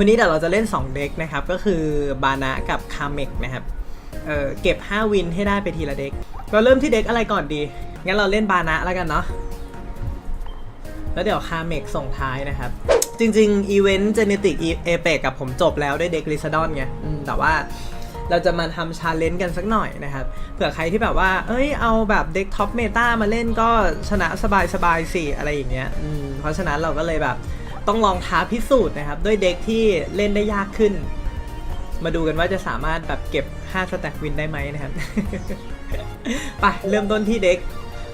วันนี้เดี๋ยวเราจะเล่น 2 เด็กนะครับ ก็คือบานะกับคาเมกนะครับเออเก็บ 5 วินให้ได้ไปทีละเด็ก เราเริ่มที่เด็กอะไรก่อนดี งั้นเราเล่นบานะแล้วกันเนาะแล้วเดี๋ยวคาเมกส่งท้ายนะครับ จริงๆอีเวนต์เจเนติกเอเปกับผมจบแล้วด้วยเด็กลิซาดอนไงอืมแต่ว่าเราจะมาทำชาเลนจ์กันสักหน่อยนะครับ เผื่อใครที่แบบว่า เอ้ย เอาแบบเด็กท็อปเมตามาเล่นก็ชนะสบายๆสิ อะไรอย่างเงี้ยอืมเพราะฉะนั้นเราก็เลยแบบ ต้องลองท้าพิสูจน์นะครับ ด้วยเด็กที่เล่นได้ยากขึ้น มาดูกันว่าจะสามารถแบบเก็บ 5 สแต็กวินได้ไหมนะครับ ไปเริ่มต้นที่เด็ก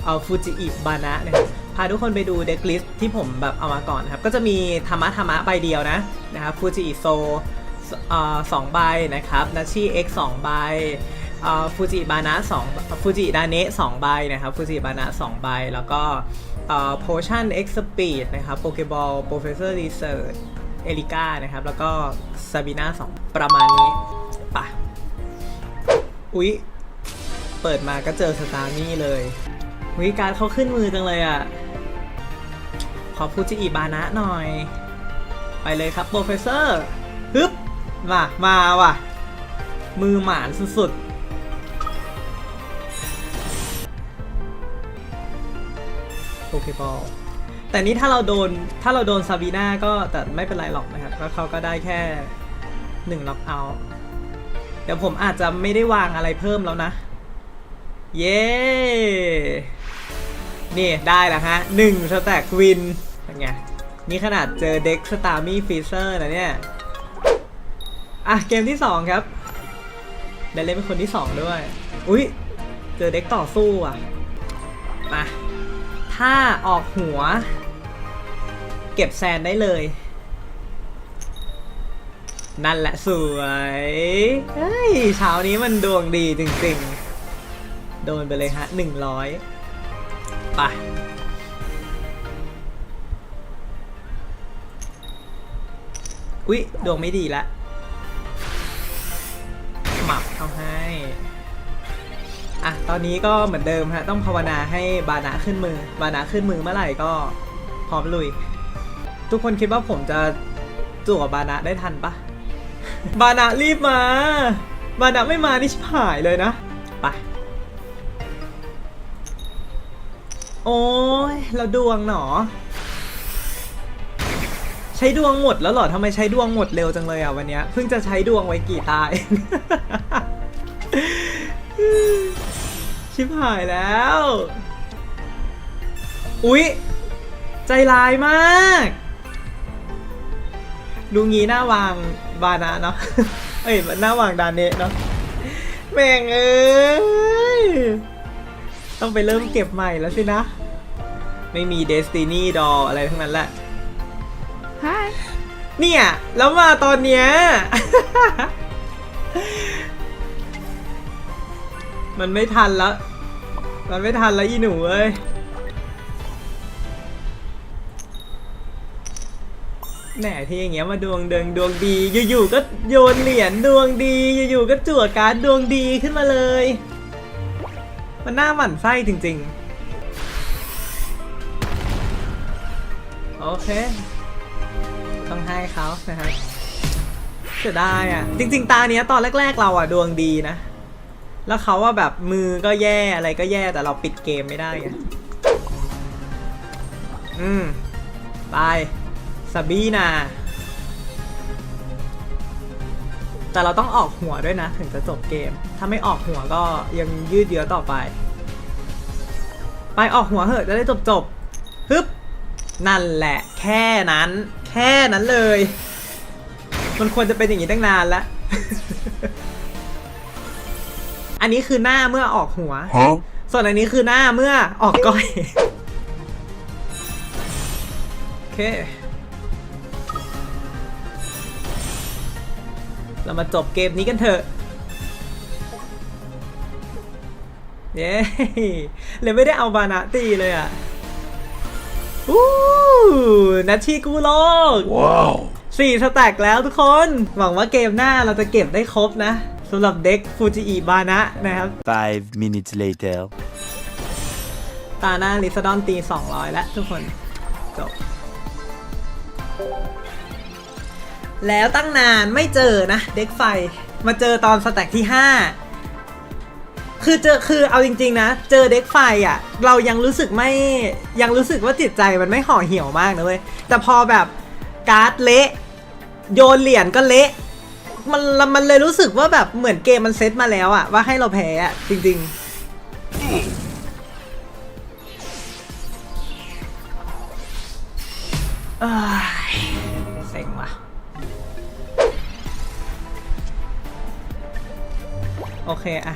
เอาฟูจิอิบานะนะครับพาทุกคนไปดูเด็กลิสต์ที่ผมแบบเอามาก่อนนะครับ ก็จะมีธรรมะธรรมะใบเดียวนะนะครับฟูจิอิโซสองใบนะครับนาชิเอ็กสองใบฟูจิบานะสองฟูจิดาเนะสองใบนะครับฟูจิบานะสองใบแล้วก็ โพชั่นเอ็กซ์ปีดนะครับโปเกบอลโปรเฟสเซอร์รีเสิร์เอลิก้านะครับ แล้วก็ซาบีน่าสองประมาณนี้ปะอุ๊ย เปิดมาก็เจอสตาร์นี่เลยวิการเขาขึ้นมือจังเลยอะ ขอฟูดจิอิบานะหน่อย ไปเลยครับโปรเฟสเซอร์ฮึบมา มาว่ะ มือหมานสุดๆ โปเบอลแต่นี้ถ้าเราโดนถ้าเราโดนซาบีนาก็แต่ไม่เป็นไรหรอกนะครับก็เขาก็ได้แค่หนึ่งล็อกเอาท์เดี๋ยวผมอาจจะไม่ได้วางอะไรเพิ่มแล้วนะ เย้ นี่ได้แล้วฮะหนึ่งสแต็กวินเป็นไงนี่ขนาดเจอเด็กสตาร์มี่ฟีเซอร์นะเนี่ย อะ เกมที่ 2 ครับได้เล่นเป็นคนที่ 2 ด้วย อุ๊ย เจอเด็กต่อสู้อะ มา ถ้าออกหัว เก็บแซนได้เลย นั่นแหละสวยเฮ้ยเช้านี้มันดวงดีจริงๆ โดนไปเลยฮะหนึ่งร้อยไปอุ๊ย ดวงไม่ดีละหมับเอาให้ อะตอนนี้ก็เหมือนเดิมฮะต้องภาวนาให้บานะขึ้นมือบานะขึ้นมือเมื่อไหร่ก็พร้อมลุย ทุกคนคิดว่าผมจะจั่วบานะได้ทันปะบานะรีบมา บานะไม่มานี่ชิบหายเลยนะไปโอ้ยแล้วดวงหนอ ใช้ดวงหมดแล้วเหรอทำไมใช้ดวงหมดเร็วจังเลยอะวันเนี้ยเพิ่งจะใช้ดวงไว้กี่ตาเอง ชิบหายแล้ว อุ๊ย ใจร้ายมาก ดูงี้หน้าวางบานะเนาะ เอ้ยหน้าวางดานเนะเนาะ แม่งเอ้ย ต้องไปเริ่มเก็บใหม่แล้วสินะ ไม่มี Destiny Doll อะไรทั้งนั้นแหละ เนี่ย แล้วมาตอนเนี้ย มันไม่ทันแล้วมันไม่ทันแล้วอีหนูเอ้ย แหมที่อย่างเงี้ยมาดวงเดิงดวงดี อยู่ๆก็โยนเหรียญดวงดี อยู่ๆก็จั่วการ์ดดวงดีขึ้นมาเลย มันน่าหมั่นไส้จริง ๆ โอเค ต้องให้เขานะครับเสียดายอะ จริง ๆ ตาเนี้ยตอนแรก ๆ เราอะดวงดีนะ แล้วเขาว่าแบบมือก็แย่อะไรก็แย่แต่เราปิดเกมไม่ได้ไงอืมไปซาบีนาแต่เราต้องออกหัวด้วยนะ ถึงจะจบเกม ถ้าไม่ออกหัวก็ยังยืดเยื้อต่อไป ไปออกหัวเหอะจะได้จบจบฮึบนั่นแหละ แค่นั้น แค่นั้นเลย มันควรจะเป็นอย่างนี้ตั้งนานแล้ว อันนี้คือหน้าเมื่อออกหัว Huh? ส่วนอันนี้คือหน้าเมื่อออกก้อย โอเค เรามาจบเกมนี้กันเถอะ เย้เลยไม่ได้เอาบานะตีเลยอะอู้นัทชีกูโลก Wow. สี่สแต็กแล้วทุกคน หวังว่าเกมหน้าเราจะเก็บได้ครบนะ สำหรับเด็กฟูจิอิบานะนะครับ Five minutes later. ตาหน้าลิซาดอนตี 200 แล้วทุกคนจบแล้วตั้งนานไม่เจอนะ เด็กไฟมาเจอตอนสแต็กที่ 5 คือเจอคือเอาจริง ๆ นะ เจอเด็กไฟอะ เรายังรู้สึกไม่ยังรู้สึกว่าจิตใจมันไม่ห่อเหี่ยวมากนะเว้ยแต่พอแบบการ์ดเละ โยนเหรียญก็เละ มันมันเลยรู้สึกว่าแบบเหมือนเกมมันเซตมาแล้วอะว่าให้เราแพ้อะจริงๆเอ้ยเซ็งว่ะ โอเคอะ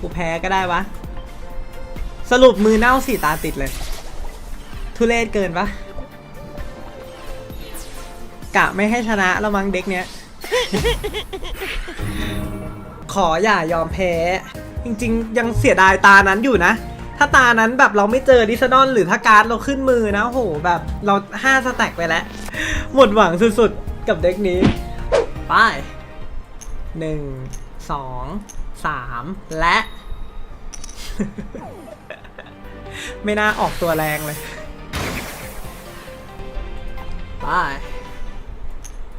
กูแพ้ก็ได้วะ สรุปมือเน่าสี่ตาติดเลย ทุเรศเกินปะกะไม่ให้ชนะแล้วมั้งเด็กเนี้ย ขออย่ายอมแพ้ จริง ๆ ยังเสียดายตานั้นอยู่นะ ถ้าตานั้นแบบเราไม่เจอดิสดอนหรือถ้าการ์ดเราขึ้นมือนะโหแบบเราห้าสแต็กไปแล้ว หมดหวังสุดๆ กับเด็กนี้ไปหนึ่งสองสามและ ไม่น่าออกตัวแรงเลยไป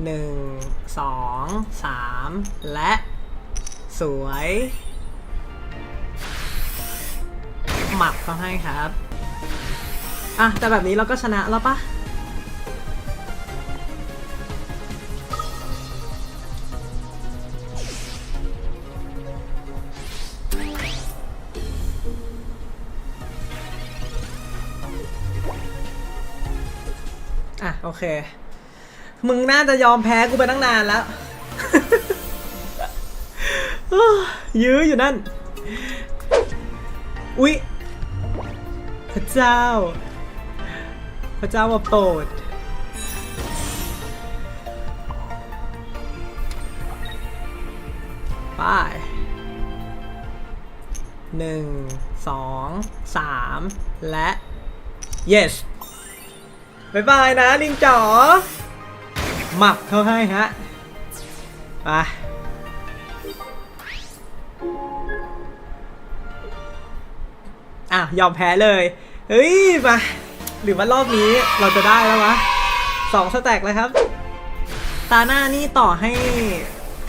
หนึ่งสองสามและ สวย หมักเขาให้ครับ อะ แต่แบบนี้เราก็ชนะแล้วปะอะ โอเค มึงน่าจะยอมแพ้กูไปตั้งนานแล้ว ยื้ออยู่นั่น อุ๊ย พระเจ้า พระเจ้ามาโปรดไปหนึ่งสองสามและ yes บายบายนะลิงจ๋อ หมับเขาให้ฮะไปอะ ยอมแพ้เลย เฮ้ย มา หรือว่ารอบนี้เราจะได้แล้ววะสองสแต็กเลยครับ ตาหน้านี่ต่อให้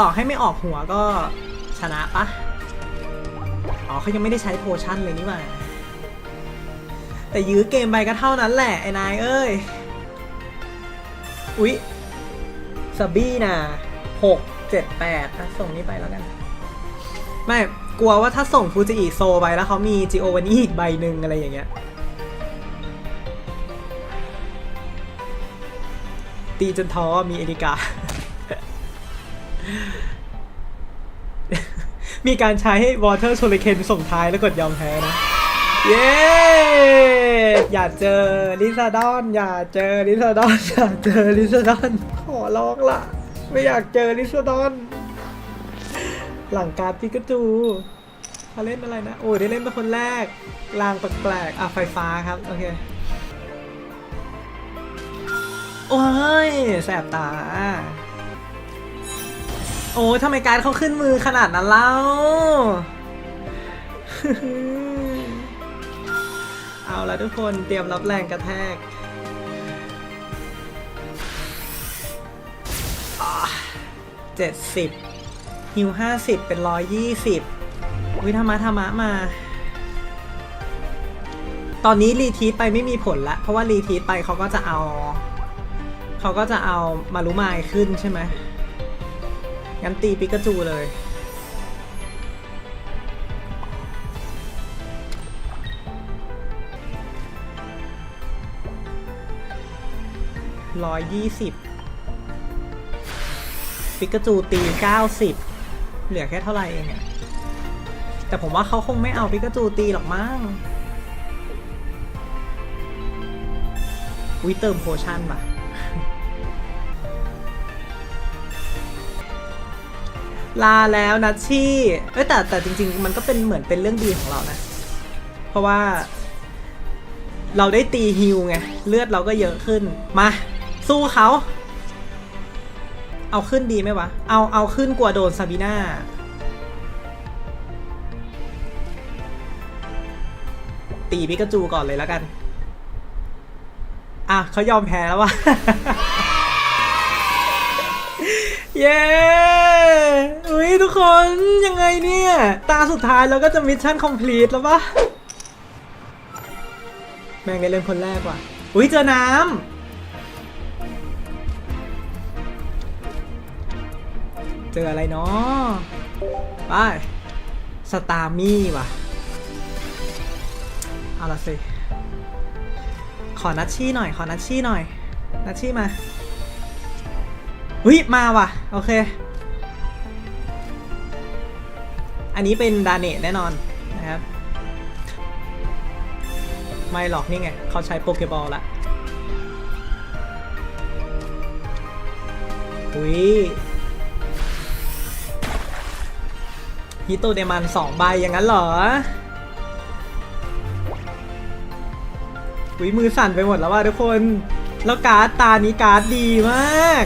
ต่อให้ไม่ออกหัวก็ชนะปะอ๋อเขายังไม่ได้ใช้โพชั่นเลยนี่หว่า แต่ยื้อเกมไปก็เท่านั้นแหละ ไอ้นายเอ้ย อุ๊ย สบี้นะหกเจ็ดแปดอะส่งนี้ไปแล้วกัน ไม่ กลัวว่าถ้าส่งฟูจิอิโซไปแล้วเขามีจิโอวานี่อีกใบหนึ่งอะไรอย่างเงี้ย ตีจนท้อมีเอริกา มีการใช้ Water s h u r i k e n ส่งท้ายแล้วกดยอมแพ้นะเย้ อย่าเจอลิซาดอน อย่าเจอลิซาดอน อย่าเจอลิซาดอน ร้องละ ไม่อยากเจอลิซาดอน หลังการดปิกาจูเขาเล่นอะไรนะ โอ้ยได้เล่นเป็นคนแรกลางแปลกๆอะไฟฟ้าครับ โอเค โอ้ย แสบตา โอ้ยทำไมการเขาขึ้นมือขนาดนั้นเล่าเอาละทุกคนเตรียมรับแรงกระแทก เจ็ดสิบฮิวห้าสิบเป็นร้อยยี่สิบวิธรรมะธรรมะมา ตอนนี้รีทีไปไม่มีผลละ เพราะว่ารีทีไปเขาก็จะเอา เขาก็จะเอามารุมายขึ้นใช่ไหมงั้นตีปิกาจูเลย ร้อยยี่สิบ ปิกาจูตีเก้าสิบเหลือแค่เท่าไหร่เองอะแต่ผมว่าเขาคงไม่เอาปิกาจูตีหรอกมั้งวิเติมโพชั่นป่ะ ลาแล้วนะชี่เอ้ยแต่แต่จริง ๆ มันก็เป็นเหมือนเป็นเรื่องดีของเรานะ เพราะว่า เราได้ตีฮิวไง เลือดเราก็เยอะขึ้น มา สู้เขา เอาขึ้นดีไหมวะ เอาเอาขึ้นกลัวโดนซาบีน่าตีปิกาจูก่อนเลยแล้วกัน อะเขายอมแพ้แล้ววะเย้ อุ้ยทุกคนยังไงเนี่ย ตาสุดท้ายเราก็จะมิชชั่นคอมพลีทแล้วปะแม่งได้เล่นคนแรกว่ะ อุ้ยเจอน้ำ ออะไรเนาะไปสตาร์มี่ว่ะ เอาละสิ ขอนัดชี่หน่อย ขอนัดชี่หน่อย นัดชี่มาอุ้ย มาว่ะ โอเค อันนี้เป็นดาเนตแน่นอนนะครับ ไม่หรอกนี่ไง เขาใช้โปเกบอลละอุ้ย ฮิโตเดมันสองใบอย่างนั้นเหรออุ้ยมือสั่นไปหมดแล้วว่ะทุกคน แล้วการ์ดตานี้การ์ดดีมาก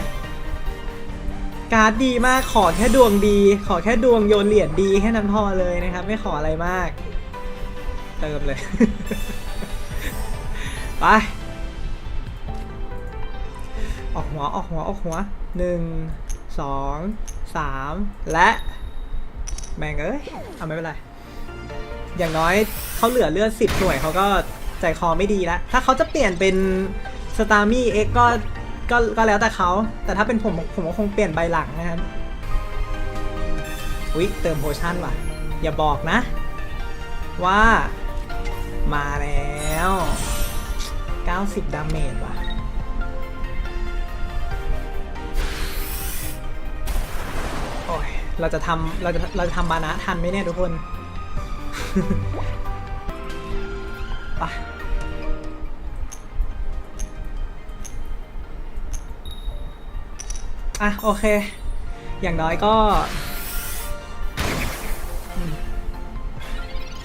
การ์ดดีมากขอแค่ดวงดี ขอแค่ดวงโยนเหรียญดีแค่นั้นพอเลยนะครับ ไม่ขออะไรมาก เติมเลย ไปออกหัวออกหัวออกหัวหนึ่งสองสามและ แม่งเอ้ยเอาไม่เป็นไร อย่างน้อยเขาเหลือเลือดสิบหน่วยเขาก็ใจคอไม่ดีแล้ว ถ้าเขาจะเปลี่ยนเป็นสตาร์มี่เอ็กก็ก็ก็แล้วแต่เขา แต่ถ้าเป็นผมผมก็คงเปลี่ยนใบหลังนะครับ อุ๊ย เติมโพชั่นว่ะ อย่าบอกนะ ว่า มาแล้ว 90 ดาเมจว่ะ เราจะทำเราจะเราจะทำบานะทันไหมเนี่ยทุกคนไปอะโอเค อย่างน้อยก็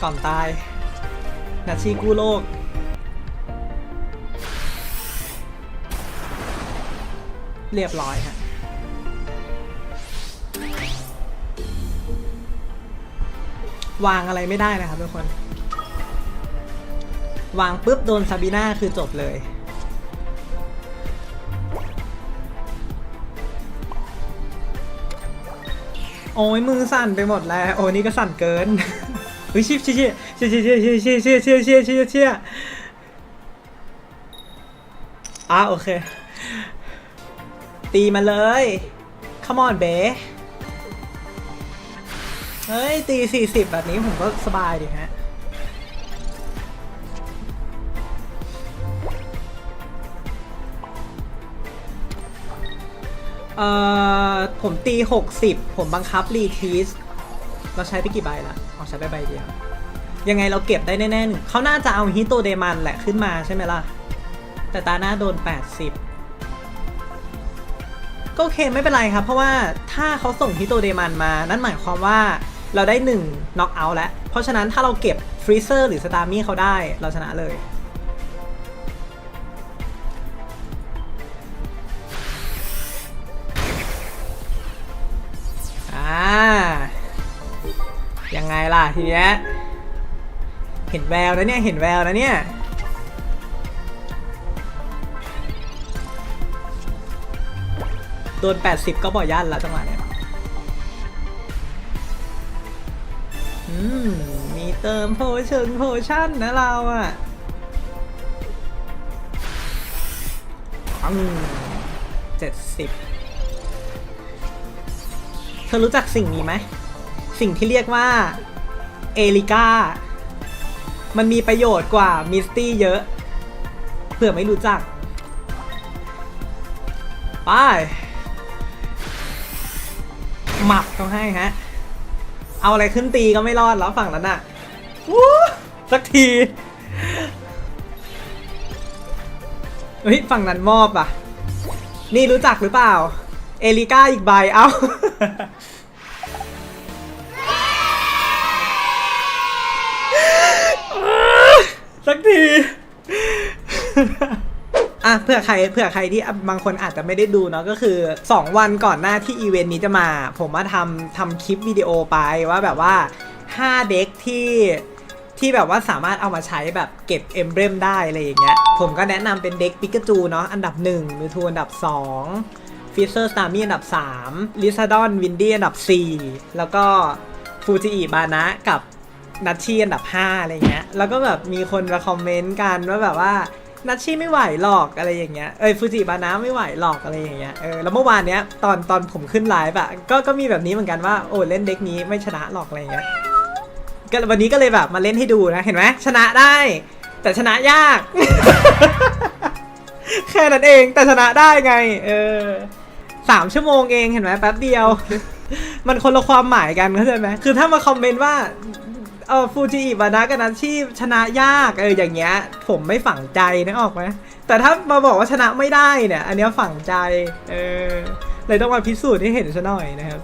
ก่อนตาย นาชีกู้โลก เรียบร้อยฮะ วางอะไรไม่ได้นะครับทุกคน วางปุ๊บโดนซาบีน่าคือจบเลย โอ้ยมือสั่นไปหมดแล้ว โอ้นี่ก็สั่นเกินเฮ้ยชิบชี่ยเชี่ยเชี่ยเชี่ยเชี่ยเชี่ยเชี่ยเชี่ยเชี่ยเชี่ยเชี่ยอะโอเค ตีมาเลย come on เบ๊ เฮ้ย ตี 40 แบบนี้ผมก็สบายดีฮะ เอ่อ ผมตี 60 ผมบังคับรีทีสเราใช้ไปกี่ใบละเอาใช้ไปใบเดียว ยังไงเราเก็บได้แน่ๆหนึ่งเขาน่าจะเอาฮิโตเดมันแหละขึ้นมาใช่ไหมล่ะ แต่ตาหน้าโดน 80ก็โอเคไม่เป็นไรครับ เพราะว่าถ้าเขาส่งฮิโตเดมันมา นั่นหมายความว่า เราได้1น็อกเอาท์แล้ว เพราะฉะนั้นถ้าเราเก็บฟรีเซอร์หรือสตาร์มี่เขาได้เราชนะเลย อ่า ยังไงล่ะทีเนี้ย เห็นแววแล้วเนี่ย เห็นแววแล้วเนี่ยโดน 80 ก็บ่อย่านละจังหวะเนี้ย มีเติมโพชั่นโพชั่นนะเราอะอืมเจ็ดสิบเธอรู้จักสิ่งนี้ไหม สิ่งที่เรียกว่า เอลิก้า มันมีประโยชน์กว่ามิสตี้เยอะ เผื่อไม่รู้จัก ไปหมับเขาให้ฮะ เอาอะไรขึ้นตีก็ไม่รอดแล้วฝั่งนั้นอะวู้สักทีเฮ้ยฝั่งนั้นมอบอะ นี่รู้จักหรือเปล่า เอลิก้าอีกใบเอ้าสักที อะเผื่อใครเผื่อใครที่บางคนอาจจะไม่ได้ดูเนาะก็คือ 2 วันก่อนหน้าที่อีเวนต์นี้จะมา ผมมาทำทำคลิปวิดีโอไปว่าแบบว่า 5 เด็กที่ที่แบบว่าสามารถเอามาใช้แบบเก็บเอมเบรมได้อะไรอย่างเงี้ย ผมก็แนะนำเป็นเด็กปิกาจูเนาะอันดับ1มิวทูอันดับ 2ฟิฟิเซอร์สตาร์มี่อันดับ 3 ลิซาดอนวินดี้อันดับ 4 แล้วก็ฟูจิอิบานะกับนัชชีอันดับ 5 อะไรเงี้ย แล้วก็แบบมีคนมาคอมเมนต์กันว่าแบบว่า นัชชี่ไม่ไหวหรอกอะไรอย่างเงี้ยเอ้ยฟูจิบานะไม่ไหวหรอกอะไรอย่างเงี้ยเออแล้วเมื่อวานเนี้ยตอนตอนผมขึ้นไลฟ์อะก็ก็มีแบบนี้เหมือนกันว่าโอ้เล่นเด็กนี้ไม่ชนะหรอกอะไรเงี้ยก็วันนี้ก็เลยแบบมาเล่นให้ดูนะเห็นไหมชนะได้ แต่ชนะยาก แค่นั้นเองแต่ชนะได้ไง เออสามชั่วโมงเองเห็นไหมแป๊บเดียว มันคนละความหมายกันเข้าใจไหมคือถ้ามาคอมเมนต์ว่า เออฟูจิอิบานะกับนัชชีชนะยากเอออย่างเงี้ย ผมไม่ฝังใจนะออกไหมแต่ถ้ามาบอกว่าชนะไม่ได้เนี่ย อันเนี้ยฝังใจเออเลยต้องมาพิสูจน์ให้เห็นซะหน่อยนะครับ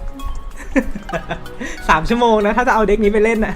สามชั่วโมงนะถ้าจะเอาเด็กนี้ไปเล่นนะ